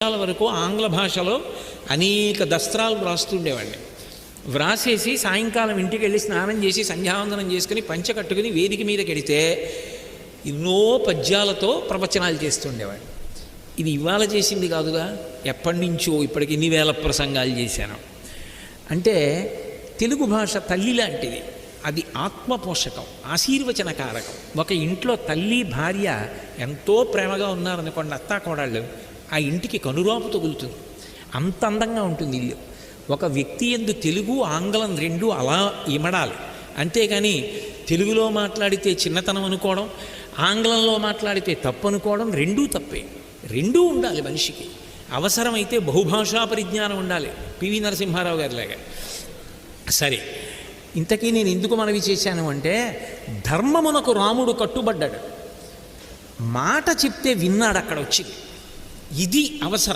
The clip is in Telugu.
సంవత్సరాల వరకు ఆంగ్ల భాషలో అనేక దస్త్రాలు వ్రాస్తుండేవాడిని వ్రాసేసి సాయంకాలం ఇంటికి వెళ్ళి స్నానం చేసి సంధ్యావందనం చేసుకుని పంచ కట్టుకుని వేదిక మీదకి వెడితే ఎన్నో పద్యాలతో ప్రవచనాలు చేస్తుండేవాడిని ఇది ఇవాళ చేసింది కాదుగా ఎప్పటి నుంచో ఇప్పటికి ఇన్ని వేల ప్రసంగాలు చేశాను. అంటే తెలుగు భాష తల్లి లాంటిది. అది ఆత్మపోషకం ఆశీర్వచన కారకం ఒక ఇంట్లో తల్లి భార్య ఎంతో ప్రేమగా ఉన్నారనుకోండి అత్తా కోడళ్ళు ఆ ఇంటికి కనురాపు తగులుతుంది. అంత అందంగా ఉంటుంది ఇల్లు. ఒక వ్యక్తి ఎందు తెలుగు ఆంగ్లం రెండు అలా ఇమడాలి. అంతేగాని తెలుగులో మాట్లాడితే చిన్నతనం అనుకోవడం ఆంగ్లంలో మాట్లాడితే తప్పు అనుకోవడం రెండూ తప్పే. రెండూ ఉండాలి మనిషికి. అవసరమైతే బహుభాషా పరిజ్ఞానం ఉండాలి. పివి నరసింహారావు గారిలాగా సరే ఇంతకీ నేను ఎందుకు మనవి చేశాను అంటే ధర్మమునకు రాముడు కట్టుబడ్డాడు. మాట చెప్తే విన్నాడు అక్కడ వచ్చి ఇది అవసరం.